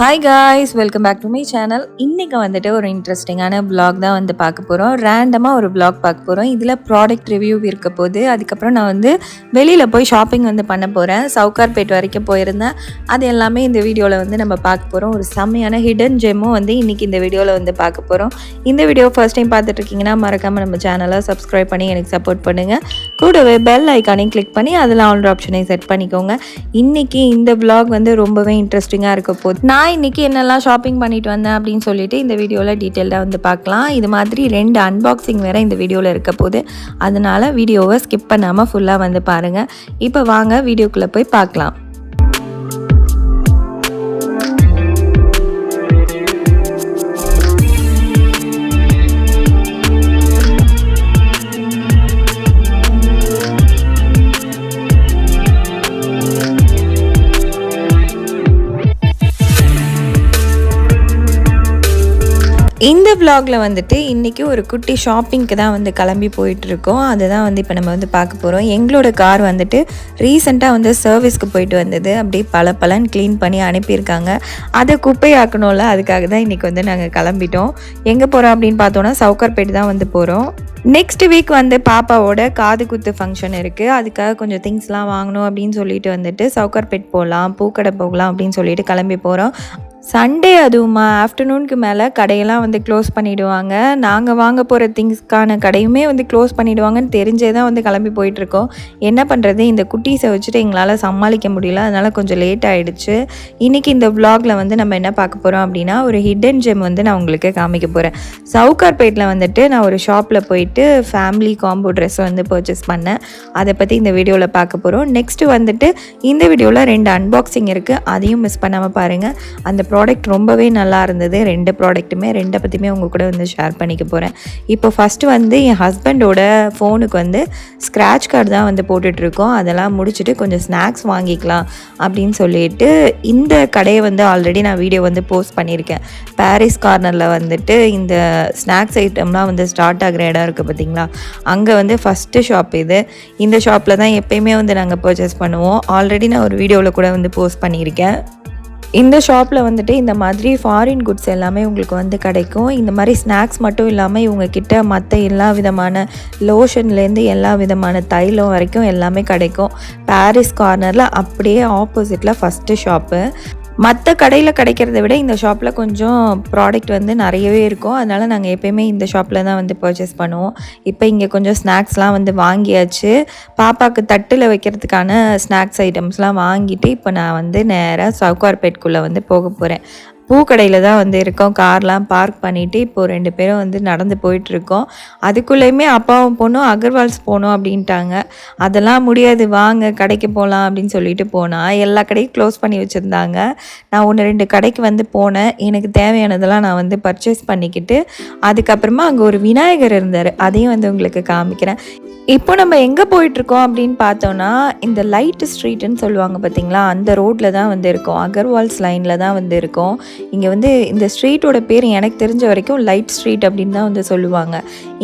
Hi guys welcome back to my channel இன்றைக்கி வந்துட்டு ஒரு இன்ட்ரெஸ்டிங்கான பிளாக் தான் வந்து பார்க்க போகிறோம் ரேண்டமாக ஒரு பிளாக் பார்க்க போகிறோம் இதில் ப்ராடக்ட் ரிவ்யூ இருக்க போது அதுக்கப்புறம் நான் வந்து வெளியில் போய் ஷாப்பிங் வந்து பண்ண போகிறேன் சவுகார்பேட் வரைக்கும் போயிருந்தேன். அது எல்லாமே இந்த வீடியோவில் வந்து நம்ம பார்க்க போகிறோம் ஒரு செம்மையான ஹிடன் ஜெம்மும் வந்து இன்றைக்கி இந்த வீடியோவில் வந்து பார்க்க போகிறோம் இந்த வீடியோ ஃபர்ஸ்ட் டைம் பார்த்துட்ருக்கீங்கன்னா மறக்காமல் நம்ம சேனலை சப்ஸ்கிரைப் பண்ணி எனக்கு சப்போர்ட் பண்ணுங்கள் கூடவே பெல் ஐக்கானையும் கிளிக் பண்ணி அதில் ஆல் ஆப்ஷனையும் செட் பண்ணிக்கோங்க. இன்றைக்கி இந்த பிளாக் வந்து ரொம்பவே இன்ட்ரெஸ்டிங்காக இருக்க போகுது. நான் இன்னைக்கு என்னெல்லாம் ஷாப்பிங் பண்ணிட்டு வந்தேன் அப்படின்னு சொல்லிட்டு இந்த வீடியோவில் டீட்டெயிலாக வந்து பார்க்கலாம். இது மாதிரி ரெண்டு அன்பாக்சிங் வேறு இந்த வீடியோவில் இருக்க போது. அதனால வீடியோவை ஸ்கிப் பண்ணாமல் ஃபுல்லாக வந்து பாருங்கள் இப்போ வாங்க வீடியோக்குள்ளே போய் பார்க்கலாம். இந்த vlogல வந்துட்டு இன்றைக்கி ஒரு குட்டி ஷாப்பிங்க்கு தான் வந்து கிளம்பி போயிட்டுருக்கோம். அதை தான் வந்து இப்போ நம்ம வந்து பார்க்க போகிறோம் எங்களோட கார் வந்துட்டு ரீசெண்டாக வந்து சர்வீஸ்க்கு போயிட்டு வந்தது. அப்படியே பல பலன் க்ளீன் பண்ணி அனுப்பியிருக்காங்க. அதை குப்பையாக்கணும்ல அதுக்காக தான் இன்றைக்கி வந்து நாங்கள் கிளம்பிட்டோம். எங்கே போகிறோம் அப்படின்னு பார்த்தோன்னா சவுக்கர்பேட் தான் வந்து போகிறோம் நெக்ஸ்ட் வீக் வந்து பாப்பாவோட காது குத்து ஃபங்க்ஷன் இருக்குது அதுக்காக கொஞ்சம் திங்ஸ்லாம் வாங்கணும் அப்படின்னு சொல்லிட்டு வந்துட்டு சவுக்கர்பேட் போகலாம் பூக்கடை போகலாம் அப்படின்னு சொல்லிட்டு கிளம்பி போகிறோம் சண்டே அதுவுமா ஆஃப்டர்நூனுக்கு மேலே கடையெல்லாம் வந்து க்ளோஸ் பண்ணிவிடுவாங்க நாங்கள் வாங்க போகிற திங்ஸ்க்கான கடையுமே வந்து க்ளோஸ் பண்ணிவிடுவாங்கன்னு தெரிஞ்சே தான் வந்து கிளம்பி போயிட்டுருக்கோம். என்ன பண்ணுறது இந்த குட்டீஸை வச்சுட்டு எங்களால் சமாளிக்க முடியல. அதனால் கொஞ்சம் லேட் ஆகிடுச்சு இன்றைக்கி இந்த vlogல வந்து நம்ம என்ன பார்க்க போகிறோம் அப்படின்னா ஒரு ஹிடன் ஜெம் வந்து நான் உங்களுக்கு காமிக்க போகிறேன் சவுகார்பேட்டில் வந்துட்டு நான் ஒரு ஷாப்பில் போயிட்டு ஃபேமிலி காம்போ ட்ரெஸ் வந்து பர்ச்சேஸ் பண்ணேன். அதை பற்றி இந்த வீடியோவில் பார்க்க போகிறோம் நெக்ஸ்ட்டு வந்துட்டு இந்த வீடியோவில் ரெண்டு அன்பாக்சிங் இருக்குது அதையும் மிஸ் பண்ணாமல் பாருங்கள் அந்த ப்ராடக்ட் ரொம்பவே நல்லா இருந்தது. ரெண்டு ப்ராடக்ட்டுமே ரெண்டை பற்றியுமே உங்கள் கூட வந்து ஷேர் பண்ணிக்க போகிறேன் இப்போ ஃபஸ்ட்டு வந்து என் ஹஸ்பண்டோட ஃபோனுக்கு வந்து ஸ்க்ராட்ச் கார்டு தான் வந்து போட்டுட்ருக்கோம் அதெல்லாம் முடிச்சுட்டு கொஞ்சம் ஸ்நாக்ஸ் வாங்கிக்கலாம் அப்படின்னு சொல்லிட்டு இந்த கடையை வந்து ஆல்ரெடி நான் வீடியோ வந்து போஸ்ட் பண்ணியிருக்கேன். பாரிஸ் கார்னரில் வந்துட்டு இந்த ஸ்நாக்ஸ் ஐட்டம்லாம் வந்து ஸ்டார்ட் ஆகிற இடம் இருக்குது பார்த்தீங்களா அங்கே வந்து ஃபஸ்ட்டு ஷாப் இது. இந்த ஷாப்பில் தான் எப்பயுமே வந்து நாங்கள் பர்ச்சேஸ் பண்ணுவோம். ஆல்ரெடி நான் ஒரு வீடியோவில் கூட வந்து போஸ்ட் பண்ணியிருக்கேன். இந்த ஷாப்பில் வந்துட்டு இந்த மாதிரி ஃபாரின் குட்ஸ் எல்லாமே உங்களுக்கு வந்து கிடைக்கும். இந்த மாதிரி ஸ்நாக்ஸ் மட்டும் இல்லாமல் இவங்கக்கிட்ட மற்ற எல்லா விதமான லோஷன்லேருந்து எல்லா விதமான தைலம் வரைக்கும் எல்லாமே கிடைக்கும். பாரிஸ் கார்னரில் அப்படியே ஆப்போசிட்டில் ஃபஸ்ட்டு ஷாப்பு மற்ற கடையில் கிடைக்கிறத விட இந்த ஷாப்பில் கொஞ்சம் ப்ராடக்ட் வந்து நிறையவே இருக்கும். அதனால் நாங்கள் எப்பயுமே இந்த ஷாப்பில் தான் வந்து பர்ச்சேஸ் பண்ணுவோம். இப்போ இங்கே கொஞ்சம் ஸ்நாக்ஸ்லாம் வந்து வாங்கியாச்சு. பாப்பாவுக்கு தட்டில் வைக்கிறதுக்கான ஸ்நாக்ஸ் ஐட்டம்ஸ்லாம் வாங்கிட்டு இப்போ நான் வந்து நேராக சவுகார்பேட்குள்ளே வந்து போக போகிறேன் பூக்கடையில் தான் வந்து இருக்கோம். கார்லாம் பார்க் பண்ணிவிட்டு இப்போது ரெண்டு பேரும் வந்து நடந்து போயிட்டுருக்கோம். அதுக்குள்ளேயுமே அப்பாவும் பொண்ணும் அகர்வால்ஸ் போகணும் அப்படின்ட்டாங்க. அதெல்லாம் முடியாது. வாங்க கடைக்கு போகலாம் அப்படின்னு சொல்லிட்டு போனால் எல்லா கடையும் க்ளோஸ் பண்ணி வச்சுருந்தாங்க. நான் ஒன்று ரெண்டு கடைக்கு வந்து போனேன். எனக்கு தேவையானதெல்லாம் நான் வந்து பர்ச்சேஸ் பண்ணிக்கிட்டு அதுக்கப்புறமா அங்கே ஒரு விநாயகர் இருந்தார். அதையும் வந்து உங்களுக்கு காமிக்கிறேன். இப்போ நம்ம எங்கே போயிட்டுருக்கோம் அப்படின்னு பார்த்தோன்னா இந்த லைட் ஸ்ட்ரீட்டுன்னு சொல்லுவாங்க பார்த்தீங்களா அந்த ரோட்டில் தான் வந்து இருக்கோம். அகர்வால்ஸ் லைனில் தான் வந்து இருக்கோம். இங்கே வந்து இந்த ஸ்ட்ரீட்டோட பேர் எனக்கு தெரிஞ்ச வரைக்கும் லைட் ஸ்ட்ரீட் அப்படின்னு தான் வந்து சொல்லுவாங்க.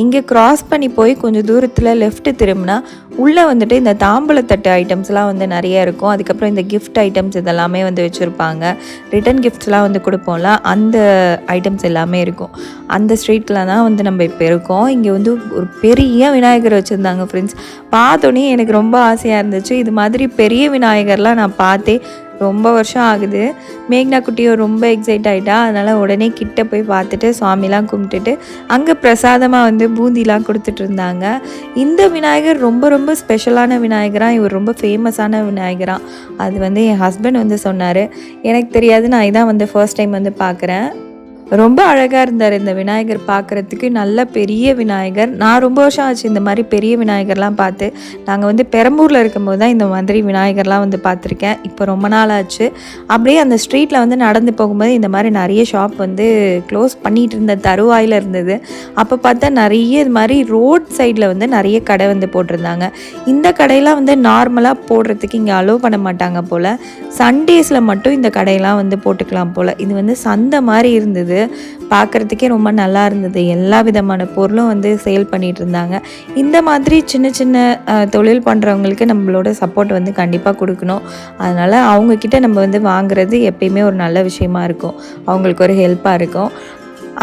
இங்கே கிராஸ் பண்ணி போய் கொஞ்சம் தூரத்தில் லெஃப்ட் திரும்பினா உள்ளே வந்துட்டு இந்த தாம்பூலத்தட்டு ஐட்டம்ஸ்லாம் வந்து நிறைய இருக்கும். அதுக்கப்புறம் இந்த கிஃப்ட் ஐட்டம்ஸ் இதெல்லாமே வந்து வச்சுருப்பாங்க. ரிட்டன் கிஃப்ட்ஸ்லாம் வந்து கொடுப்போம்ல அந்த ஐட்டம்ஸ் எல்லாமே இருக்கும். அந்த ஸ்ட்ரீட்டில் தான் வந்து நம்ம இப்போ இருக்கோம். இங்கே வந்து ஒரு பெரிய விநாயகர் வச்சுருந்தாங்க ஃப்ரெண்ட்ஸ் பார்த்தோன்னே எனக்கு ரொம்ப ஆசையாக இருந்துச்சு. இது மாதிரி பெரிய விநாயகர்லாம் நான் பார்த்தே ரொம்ப வருஷம் ஆகுது. மேக்னா குட்டியும் ரொம்ப எக்ஸைட் ஆகிட்டா அதனால் உடனே கிட்ட போய் பார்த்துட்டு சுவாமிலாம் கும்பிட்டுட்டு அங்கே பிரசாதமாக வந்து பூந்திலாம் கொடுத்துட்டு இருந்தாங்க. இந்த விநாயகர் ரொம்ப ரொம்ப ஸ்பெஷலான விநாயகராக இவர் ரொம்ப ஃபேமஸான விநாயகராக அது வந்து என் ஹஸ்பண்ட் வந்து சொன்னார். எனக்கு தெரியாது. நான் இதான் வந்து ஃபர்ஸ்ட் டைம் வந்து பார்க்குறேன். ரொம்ப அழகாக இருந்தார் இந்த விநாயகர் பார்க்குறதுக்கு. நல்ல பெரிய விநாயகர். நான் ரொம்ப வருஷம் ஆச்சு இந்த மாதிரி பெரிய விநாயகர்லாம் பார்த்து. நாங்கள் வந்து பெரம்பூரில் இருக்கும்போது தான் இந்த மாதிரி விநாயகர்லாம் வந்து பார்த்துருக்கேன். இப்போ ரொம்ப நாள் ஆச்சு. அப்படியே அந்த ஸ்ட்ரீட்டில் வந்து நடந்து போகும்போது இந்த மாதிரி நிறைய ஷாப் வந்து க்ளோஸ் பண்ணிகிட்டு இருந்த தருவாயில் இருந்தது. அப்போ பார்த்தா நிறைய இது மாதிரி ரோட் சைடில் வந்து நிறைய கடை வந்து போட்டிருந்தாங்க. இந்த கடையெல்லாம் வந்து நார்மலாக போடுறதுக்கு இங்கே அலோவ் பண்ண மாட்டாங்க போல். சண்டேஸில் மட்டும் இந்த கடையெல்லாம் வந்து போட்டுக்கலாம் போல். இது வந்து சந்தை மாதிரி இருந்தது. இருந்தது பார்க்குறதுக்கே ரொம்ப நல்லா இருந்தது. எல்லா விதமான பொருளும் வந்து சேல் பண்ணிட்டு இருந்தாங்க. இந்த மாதிரி சின்ன சின்ன தொழில் பண்ணுறவங்களுக்கு நம்மளோட சப்போர்ட் வந்து கண்டிப்பாக கொடுக்கணும். அதனால் அவங்கக்கிட்ட நம்ம வந்து வாங்குறது எப்பயுமே ஒரு நல்ல விஷயமா இருக்கும். அவங்களுக்கு ஒரு ஹெல்ப்பாக இருக்கும்.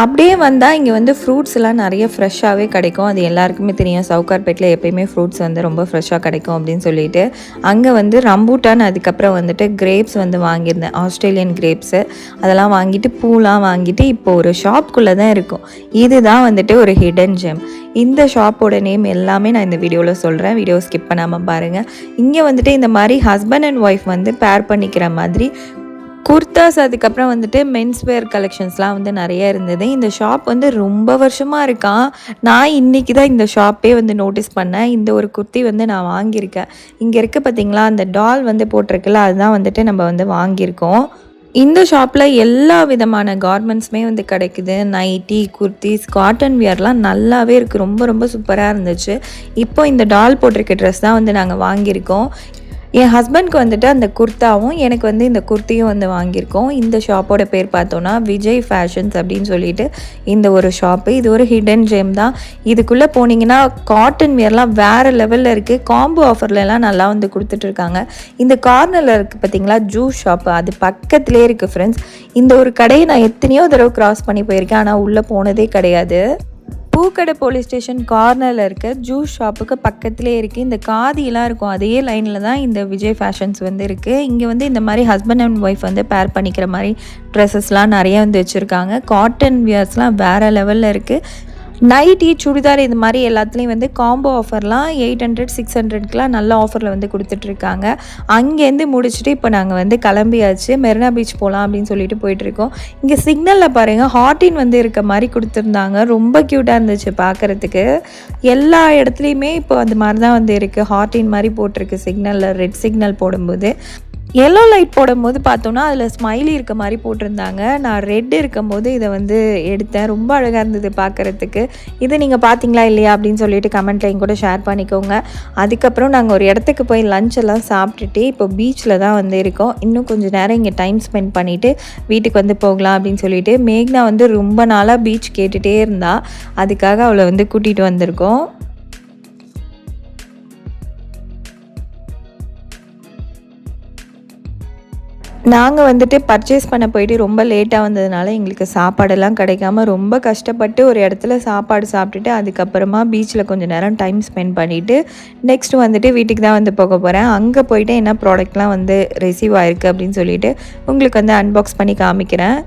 அப்படியே வந்தால் இங்கே வந்து ஃப்ரூட்ஸ் எல்லாம் நிறைய ஃப்ரெஷ்ஷாகவே கிடைக்கும். அது எல்லாருக்குமே தெரியும். சவுகார்பேட்டில் எப்பயுமே ஃப்ரூட்ஸ் வந்து ரொம்ப ஃப்ரெஷ்ஷாக கிடைக்கும் அப்படின்னு சொல்லிட்டு. அங்கே வந்து ரம்பூட்டான் அதுக்கப்புறம் வந்துட்டு கிரேப்ஸ் வந்து வாங்கியிருந்தேன். ஆஸ்திரேலியன் கிரேப்ஸு அதெல்லாம் வாங்கிட்டு பூலாம் வாங்கிட்டு இப்போ ஒரு ஷாப்குள்ளே தான் இருக்கும். இதுதான் வந்துட்டு ஒரு ஹிடன் ஜெம் இந்த ஷாப்போட நேம் எல்லாமே நான் இந்த வீடியோவில் சொல்கிறேன் வீடியோ ஸ்கிப் பண்ணாமல் பாருங்கள் இங்கே வந்துட்டு இந்த மாதிரி ஹஸ்பண்ட் அண்ட் ஒய்ஃப் வந்து பேர் பண்ணிக்கிற மாதிரி குர்தாஸ் அதுக்கப்புறம் வந்துட்டு மென்ஸ் வேர் கலெக்ஷன்ஸ்லாம் வந்து நிறைய இருந்தது. இந்த ஷாப் வந்து ரொம்ப வருஷமாக இருக்கான் நான் இன்றைக்கி தான் இந்த ஷாப்பே வந்து நோட்டீஸ் பண்ணேன். இந்த ஒரு குர்த்தி வந்து நான் வாங்கியிருக்கேன். இங்கே இருக்க பார்த்தீங்களா அந்த டால் வந்து போட்டிருக்குல்ல அதுதான் வந்துட்டு நம்ம வந்து வாங்கியிருக்கோம். இந்த ஷாப்பில் எல்லா விதமான கார்மெண்ட்ஸுமே வந்து கிடைக்குது. நைட்டி குர்த்திஸ் காட்டன் வியர்லாம் நல்லாவே இருக்குது ரொம்ப ரொம்ப சூப்பராக இருந்துச்சு. இப்போ இந்த டால் போட்டிருக்க ட்ரெஸ் தான் வந்து நாங்கள் வாங்கியிருக்கோம். என் ஹஸ்பண்ட்க்கு வந்துட்டு அந்த குர்த்தாவும் எனக்கு வந்து இந்த குர்த்தியும் வந்து வாங்கியிருக்கோம். இந்த ஷாப்போட பேர் பார்த்தோன்னா விஜய் ஃபேஷன்ஸ் அப்படின்னு சொல்லிட்டு இந்த ஒரு ஷாப்பு இது ஒரு ஹிடன் ஜெம் தான். இதுக்குள்ளே போனீங்கன்னா காட்டன் வியர்லாம் வேறு லெவலில் இருக்குது காம்போ ஆஃபர்லலாம் நல்லா வந்து கொடுத்துட்ருக்காங்க இந்த கார்னரில் இருக்குது பார்த்தீங்களா ஜூஸ் ஷாப்பு அது பக்கத்துலேயே இருக்குது ஃப்ரெண்ட்ஸ் இந்த ஒரு கடையை நான் எத்தனையோ தடவை கிராஸ் பண்ணி போயிருக்கேன். ஆனால் உள்ளே போனதே கிடையாது. பூக்கடை போலீஸ் ஸ்டேஷன் கார்னரில் இருக்க ஜூஸ் ஷாப்புக்கு பக்கத்துலேயே இருக்குது இந்த காதியெல்லாம் இருக்கும். அதே லைனில் தான் இந்த விஜய் ஃபேஷன்ஸ் வந்து இருக்குது இங்கே வந்து இந்த மாதிரி ஹஸ்பண்ட் அண்ட் ஒய்ஃப் வந்து பேர் பண்ணிக்கிற மாதிரி ட்ரெஸ்ஸஸ்லாம் நிறைய வந்து வச்சுருக்காங்க. காட்டன் வியர்ஸ்லாம் வேறு லெவலில் இருக்குது நைட்டி சுடிதார் இது மாதிரி எல்லாத்துலேயும் வந்து காம்போ ஆஃபர்லாம் எயிட் ஹண்ட்ரட் சிக்ஸ் ஹண்ட்ரட்க்கெலாம் நல்ல ஆஃபரில் வந்து கொடுத்துட்ருக்காங்க. அங்கேருந்து முடிச்சுட்டு இப்போ நாங்கள் வந்து கிளம்பியாச்சு. மெரினா பீச் போகலாம் அப்படின்னு சொல்லிட்டு போயிட்டுருக்கோம் இங்கே சிக்னலில் பாருங்கள் ஹார்டின் வந்து இருக்க மாதிரி கொடுத்துருந்தாங்க. ரொம்ப க்யூட்டாக இருந்துச்சு பார்க்குறதுக்கு எல்லா இடத்துலையுமே இப்போ அந்த மாதிரி தான் வந்து இருக்குது ஹார்டின் மாதிரி போட்டிருக்கு சிக்னலில் ரெட் சிக்னல் போடும்போது. எல்லோ லைட் போடும்போது பார்த்தோன்னா அதில் ஸ்மைலி இருக்க மாதிரி போட்டிருந்தாங்க. நான் ரெட் இருக்கும்போது இதை வந்து எடுத்தேன். ரொம்ப அழகாக இருந்தது பார்க்குறதுக்கு. இதை நீங்கள் பார்த்தீங்களா இல்லையா அப்படின்னு சொல்லிட்டு கமெண்ட்லையும் கூட ஷேர் பண்ணிக்கோங்க. அதுக்கப்புறம் நாங்கள் ஒரு இடத்துக்கு போய் லஞ்ச் எல்லாம் சாப்பிட்டுட்டு இப்போ பீச்சில் தான் வந்து இருக்கோம். இன்னும் கொஞ்சம் நேரம் இங்கே டைம் ஸ்பெண்ட் பண்ணிவிட்டு வீட்டுக்கு வந்து போகலாம் அப்படின்னு சொல்லிட்டு மேக்னா வந்து ரொம்ப நாளாக பீச் கேட்டுகிட்டே இருந்தா. அதுக்காக அவளை வந்து கூட்டிகிட்டு வந்திருக்கோம். நாங்கள் வந்துட்டு பர்ச்சேஸ் பண்ண போயிட்டு ரொம்ப லேட்டாக வந்ததுனால எங்களுக்கு சாப்பாடெல்லாம் கிடைக்காம ரொம்ப கஷ்டப்பட்டு ஒரு இடத்துல சாப்பாடு சாப்பிட்டுட்டு அதுக்கப்புறமா பீச்சில் கொஞ்சம் நேரம் டைம் ஸ்பெண்ட் பண்ணிவிட்டு நெக்ஸ்ட் வந்துட்டு வீட்டுக்கு தான் வந்து போக போகிறேன் அங்கே போயிட்டு என்ன ப்ராடக்ட்லாம் வந்து ரிசீவ் ஆயிருக்கு அப்படின்னு சொல்லிட்டு உங்களுக்கு வந்து அன்பாக்ஸ் பண்ணி காமிக்கிறேன்.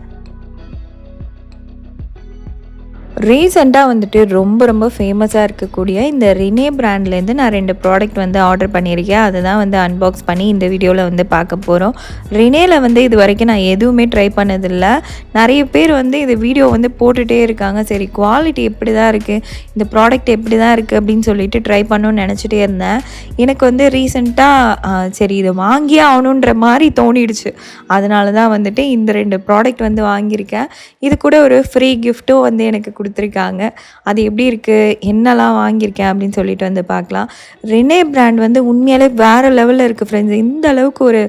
ரீசெண்டாக வந்துட்டு ரொம்ப ரொம்ப ஃபேமஸாக இருக்கக்கூடிய இந்த ரினே பிராண்ட்லேருந்து நான் ரெண்டு ப்ராடக்ட் வந்து ஆர்டர் பண்ணியிருக்கேன். அதை தான் வந்து அன்பாக்ஸ் பண்ணி இந்த வீடியோவில் வந்து பார்க்க போகிறோம் ரினேல வந்து இது வரைக்கும் நான் எதுவுமே ட்ரை பண்ணதில்லை. நிறைய பேர் வந்து இது வீடியோ வந்து போட்டுகிட்டே இருக்காங்க. சரி குவாலிட்டி எப்படி தான் இருக்குது இந்த ப்ராடக்ட் எப்படி தான் இருக்குது அப்படின்னு சொல்லிட்டு ட்ரை பண்ணணும்னு நினச்சிட்டே இருந்தேன். எனக்கு வந்து ரீசெண்டாக சரி இதை வாங்கியே ஆகணுன்ற மாதிரி தோணிடுச்சு. அதனால தான் வந்துட்டு இந்த ரெண்டு ப்ராடக்ட் வந்து வாங்கியிருக்கேன். இது கூட ஒரு ஃப்ரீ கிஃப்ட்டும் வந்து எனக்கு கொடுத்துருக்காங்க. அது எப்படி இருக்குது என்னெல்லாம் வாங்கியிருக்கேன் அப்படின்னு சொல்லிட்டு வந்து பார்க்கலாம். ரெனே பிராண்ட் வந்து உண்மையாலே வேறு லெவலில் இருக்குது ஃப்ரெண்ட்ஸ் இந்த அளவுக்கு ஒரு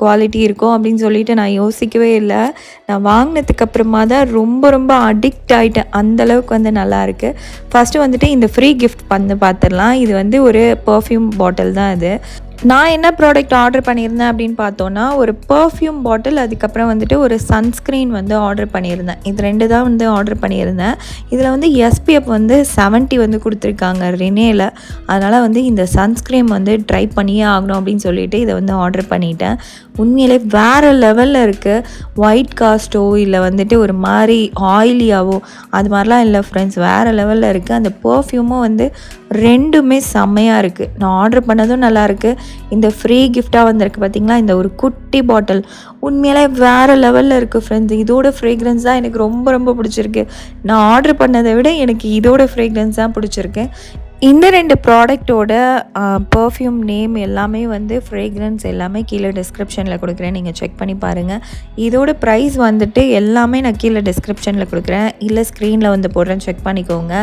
குவாலிட்டி இருக்கும் அப்படின்னு சொல்லிட்டு நான் யோசிக்கவே இல்லை. நான் வாங்கினதுக்கு அப்புறமா தான் ரொம்ப ரொம்ப அடிக்ட் ஆகிட்டேன் அந்த அளவுக்கு வந்து நல்லாயிருக்கு ஃபஸ்ட்டு வந்துட்டு இந்த ஃப்ரீ கிஃப்ட் பண்ணு பார்த்துடலாம் இது வந்து ஒரு பர்ஃப்யூம் பாட்டில் தான் இது. நான் என்ன ப்ராடக்ட் ஆர்டர் பண்ணியிருந்தேன் அப்படின்னு பார்த்தோன்னா ஒரு பர்ஃப்யூம் பாட்டில் அதுக்கப்புறம் வந்துட்டு ஒரு சன்ஸ்க்ரீன் வந்து ஆர்டர் பண்ணியிருந்தேன். இது ரெண்டு தான் வந்து ஆர்டர் பண்ணியிருந்தேன். இதில் வந்து எஸ்பிஎஃப் வந்து 70 வந்து கொடுத்துருக்காங்க ரினேல அதனால் வந்து இந்த சன்ஸ்க்ரீம் வந்து ட்ரை பண்ணியே ஆகணும் அப்படின்னு சொல்லிட்டு இதை வந்து ஆர்டர் பண்ணிட்டேன். உண்மையிலே வேறு லெவலில் இருக்குது ஒயிட் காஸ்ட்டோ இல்லை வந்துட்டு ஒரு மாதிரி ஆயிலியாவோ அது மாதிரிலாம் இல்லை ஃப்ரெண்ட்ஸ் வேறு லெவலில் இருக்குது அந்த பர்ஃப்யூமும் வந்து ரெண்டுமே செம்மையாக இருக்குது நான் ஆர்டர் பண்ணதும் நல்லாயிருக்கு இந்த ஃப்ரீ கிஃப்டாக வந்திருக்கு பார்த்தீங்களா இந்த ஒரு குட்டி பாட்டில் உண்மையிலே வேறு லெவலில் இருக்குது ஃப்ரெண்ட்ஸ் இதோட ஃப்ரேக்ரன்ஸ் தான் எனக்கு ரொம்ப ரொம்ப பிடிச்சிருக்கு. நான் ஆர்டர் பண்ணதை விட எனக்கு இதோட ஃப்ரேக்ரன்ஸ் தான் பிடிச்சிருக்கு. இந்த ரெண்டு ப்ராடக்டோட பர்ஃப்யூம் நேம் எல்லாமே வந்து ஃப்ரேக்ரன்ஸ் எல்லாமே கீழே டிஸ்கிரிப்ஷனில் கொடுக்குறேன். நீங்கள் செக் பண்ணி பாருங்கள் இதோட ப்ரைஸ் வந்துட்டு எல்லாமே நான் கீழே டிஸ்கிரிப்ஷனில் கொடுக்குறேன். இல்லை ஸ்க்ரீனில் வந்து போடுறேன். செக் பண்ணிக்கோங்க.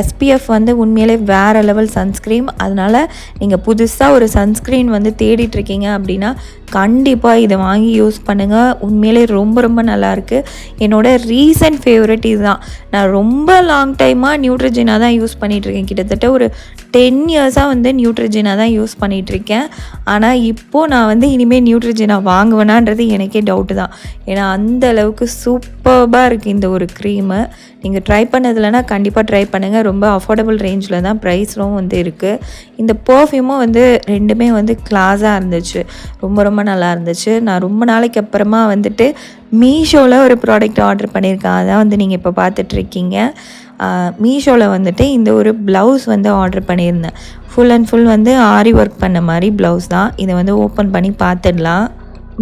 எஸ்பிஎஃப் வந்து உண்மையிலே வேறு லெவல் சன்ஸ்க்ரீம் அதனால் நீங்கள் புதுசாக ஒரு சன்ஸ்க்ரீன் வந்து தேடிட்டுருக்கீங்க அப்படின்னா கண்டிப்பாக இதை வாங்கி யூஸ் பண்ணுங்கள் உண்மையிலே ரொம்ப ரொம்ப நல்லாயிருக்கு. என்னோடய ரீசன்ட் ஃபேவரட் இதுதான். நான் ரொம்ப லாங் டைமாக நியூட்ரஜினா தான் யூஸ் பண்ணிகிட்ருக்கேன் கிட்டத்தட்ட ஒரு டென் இயர்ஸாக வந்து நியூட்ரஜினா தான் யூஸ் பண்ணிகிட்ருக்கேன் ஆனால் இப்போது நான் வந்து இனிமேல் நியூட்ரஜினா வாங்குவேனான்றது எனக்கே டவுட்டு தான். ஏன்னா அந்த அளவுக்கு சூப்பர்பாக இருக்குது இந்த ஒரு க்ரீமு நீங்கள் ட்ரை பண்ணதில்லைனா கண்டிப்பாக ட்ரை பண்ணுங்கள் ரொம்ப அஃபோர்டபுள் ரேஞ்சில் தான் ப்ரைஸ்லும் வந்து இருக்குது இந்த பர்ஃப்யூமும் வந்து ரெண்டுமே வந்து கிளாஸாக இருந்துச்சு. ரொம்ப ரொம்ப நல்லா இருந்துச்சு. நான் ரொம்ப நாளைக்கு அப்புறமா வந்துட்டு மீஷோவில் ஒரு ப்ராடக்ட் ஆர்டர் பண்ணியிருக்கேன். அதான் வந்து நீங்கள் இப்போ பார்த்துட்ருக்கீங்க. மீஷோவில் வந்துட்டு இந்த ஒரு ப்ளவுஸ் வந்து ஆர்டர் பண்ணியிருந்தேன். ஃபுல் அண்ட் ஃபுல் வந்து ஆரி ஒர்க் பண்ண மாதிரி ப்ளவுஸ் தான். இதை வந்து ஓப்பன் பண்ணி பார்த்துடலாம்.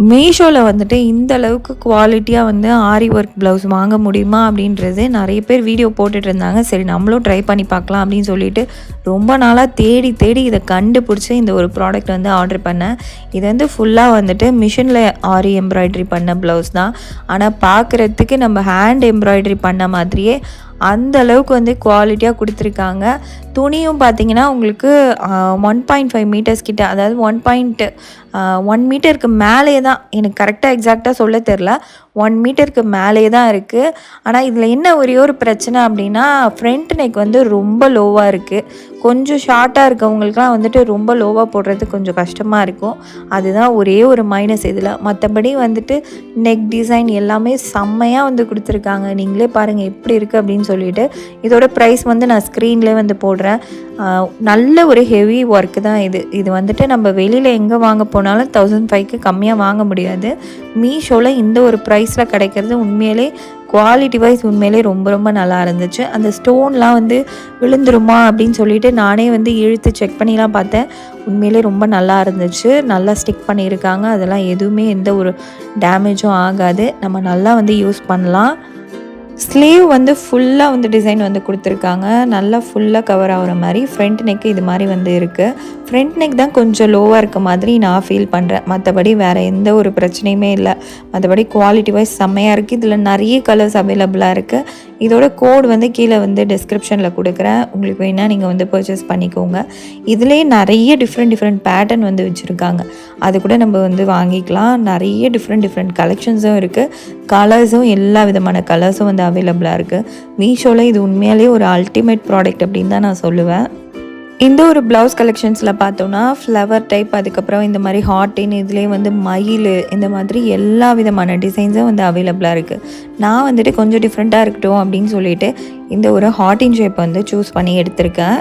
மீஷோவில் வந்துட்டு இந்த அளவுக்கு குவாலிட்டியாக வந்து ஆரி ஒர்க் ப்ளவுஸ் வாங்க முடியுமா அப்படின்றது நிறைய பேர் வீடியோ போட்டுட்டு இருந்தாங்க. சரி நம்மளும் ட்ரை பண்ணி பார்க்கலாம் அப்படின்னு சொல்லிட்டு ரொம்ப நாளாக தேடி தேடி இதை கண்டுபிடிச்சி இந்த ஒரு ப்ராடக்ட் வந்து ஆர்டர் பண்ணேன். இது வந்து ஃபுல்லாக வந்துட்டு மிஷினில் ஆரி எம்ப்ராய்ட்ரி பண்ண ப்ளவுஸ் தான். ஆனால் பார்க்குறதுக்கு நம்ம ஹேண்ட் எம்ப்ராய்ட்ரி பண்ண மாதிரியே அந்த அளவுக்கு வந்து குவாலிட்டியாக கொடுத்துருக்காங்க. துணியும் பார்த்தீங்கன்னா உங்களுக்கு ஒன் பாயிண்ட் ஃபைவ் மீட்டர்ஸ் கிட்ட அதாவது ஒன் பாயிண்ட் ஒன் மீட்டருக்கு மேலே தான் எனக்கு கரெக்டாக எக்ஸாக்டாக சொல்ல தெரில ஒன் மீட்டருக்கு மேலே தான் இருக்குது ஆனால் இதில் என்ன ஒரே ஒரு பிரச்சனை அப்படின்னா ஃப்ரண்ட் நெக் வந்து ரொம்ப லோவாக இருக்குது கொஞ்சம் ஷார்ட்டாக இருக்கவங்களுக்குலாம் வந்துட்டு ரொம்ப லோவாக போடுறது கொஞ்சம் கஷ்டமாக இருக்கும். அதுதான் ஒரே ஒரு மைனஸ் இதில். மற்றபடி வந்துட்டு நெக் டிசைன் எல்லாமே செம்மையாக வந்து கொடுத்துருக்காங்க. நீங்களே பாருங்கள் எப்படி இருக்குது அப்படின்னு சொல்லிட்டு. இதோட ப்ரைஸ் வந்து நான் ஸ்க்ரீன்லேயே வந்து போடுறேன். நல்ல ஒரு ஹெவி ஒர்க்கு தான் இது. இது வந்துட்டு நம்ம வெளியில் எங்கே வாங்க போனாலும் தௌசண்ட் ஃபைவ்க்கு கம்மியாக வாங்க முடியாது. மீஷோவில் இந்த ஒரு ப்ரைஸில் கிடைக்கிறது உண்மையிலே குவாலிட்டி வைஸ் உண்மையிலே ரொம்ப ரொம்ப நல்லா இருந்துச்சு. அந்த ஸ்டோன்லாம் வந்து விழுந்துருமா அப்படின்னு சொல்லிட்டு நானே வந்து இழுத்து செக் பண்ணிலாம் பார்த்தேன். உண்மையிலே ரொம்ப நல்லா இருந்துச்சு. நல்லா ஸ்டிக் பண்ணியிருக்காங்க. அதெல்லாம் எதுவுமே எந்த ஒரு டேமேஜும் ஆகாது. நம்ம நல்லா வந்து யூஸ் பண்ணலாம். ஸ்லீவ் வந்து ஃபுல்லாக வந்து டிசைன் வந்து கொடுத்துருக்காங்க. நல்லா ஃபுல்லாக கவர் ஆகிற மாதிரி ஃப்ரண்ட் நெக்கு இது மாதிரி வந்து இருக்குது ஃப்ரண்ட் நெக் தான் கொஞ்சம் லோவாக இருக்க மாதிரி நான் ஃபீல் பண்ணுறேன் மற்றபடி வேறு எந்த ஒரு பிரச்சனையுமே இல்லை. மற்றபடி குவாலிட்டி வைஸ் செம்மையாக இருக்குது இதில் நிறைய கலர்ஸ் அவைலபிளாக இருக்குது இதோட கோட் வந்து கீழே வந்து டிஸ்கிரிப்ஷனில் கொடுக்குறேன். உங்களுக்கு வேணால் நீங்கள் வந்து பர்ச்சேஸ் பண்ணிக்கோங்க. இதுலேயே நிறைய டிஃப்ரெண்ட் டிஃப்ரெண்ட் பேட்டர்ன் வந்து வச்சுருக்காங்க. அது கூட நம்ம வந்து வாங்கிக்கலாம். நிறைய டிஃப்ரெண்ட் டிஃப்ரெண்ட் கலெக்ஷன்ஸும் இருக்குது கலர்ஸும் எல்லா விதமான கலர்ஸும் வந்து அவைலபிளாக இருக்குது மீஷோவில் இது உண்மையாலே ஒரு அல்டிமேட் ப்ராடக்ட் அப்படின்னு தான் நான் சொல்லுவேன். இந்த ஒரு ப்ளவுஸ் கலெக்ஷன்ஸில் பார்த்தோன்னா ஃப்ளவர் டைப் அதுக்கப்புறம் இந்த மாதிரி ஹாட்டின் இதுலேயே வந்து மயில் இந்த மாதிரி எல்லா விதமான டிசைன்ஸும் வந்து அவைலபிளாக இருக்குது நான் வந்துட்டு கொஞ்சம் டிஃப்ரெண்ட்டாக இருக்கட்டும் அப்படின்னு சொல்லிட்டு இந்த ஒரு ஹாட்டின் ஷேப் வந்து சூஸ் பண்ணி எடுத்திருக்கேன்.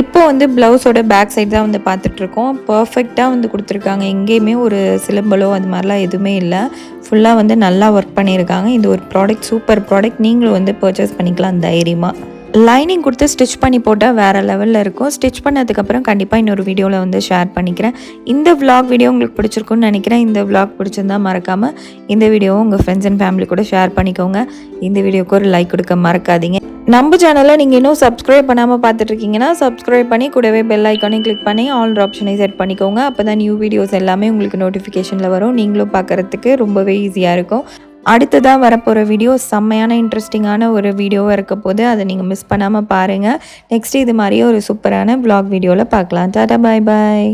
இப்போ வந்து ப்ளவுஸோட பேக் சைடு தான் வந்து பார்த்துட்ருக்கோம். பர்ஃபெக்டாக வந்து கொடுத்துருக்காங்க. எங்கேயுமே ஒரு சிலம்பலோ அது மாதிரிலாம் எதுவுமே இல்லை. ஃபுல்லாக வந்து நல்லா ஒர்க் பண்ணியிருக்காங்க. இந்த ஒரு ப்ராடக்ட் சூப்பர் ப்ராடக்ட் நீங்களும் வந்து பர்ச்சேஸ் பண்ணிக்கலாம் தைரியமாக லைனிங் கொடுத்து ஸ்டிச் பண்ணி போட்டால் வேறு லெவலில் இருக்கும். ஸ்டிச் பண்ணதுக்கப்புறம் கண்டிப்பாக இன்னொரு வீடியோவில் வந்து ஷேர் பண்ணிக்கிறேன். இந்த vlog வீடியோ உங்களுக்கு பிடிச்சிருக்குன்னு நினைக்கிறேன். இந்த vlog பிடிச்சிருந்தா மறக்காமல் இந்த வீடியோவும் உங்கள் ஃப்ரெண்ட்ஸ் அண்ட் ஃபேமிலி கூட ஷேர் பண்ணிக்கோங்க. இந்த வீடியோக்கு ஒரு லைக் கொடுக்க மறக்காதீங்க. நம்ம சேனலை நீங்கள் இன்னும் சப்ஸ்கிரைப் பண்ணாமல் பார்த்துட்ருக்கீங்கன்னா சப்ஸ்கிரைப் பண்ணி கூடவே பெல் ஐக்கானையும் கிளிக் பண்ணி ஆல் ஆப்ஷனை செட் பண்ணிக்கோங்க. அப்போ தான் நியூ வீடியோஸ் எல்லாமே உங்களுக்கு நோட்டிஃபிகேஷனில் வரும். நீங்களும் பார்க்குறதுக்கு ரொம்பவே ஈஸியாக இருக்கும். அடுத்ததாக வரப்போகிற வீடியோ செம்மையான இன்ட்ரெஸ்டிங்கான ஒரு வீடியோவாக இருக்க போது அதை நீங்கள் மிஸ் பண்ணாமல் பாருங்கள் நெக்ஸ்ட் இது மாதிரியே ஒரு சூப்பரான vlog வீடியோவில் பார்க்கலாம். டாடா பாய் பாய்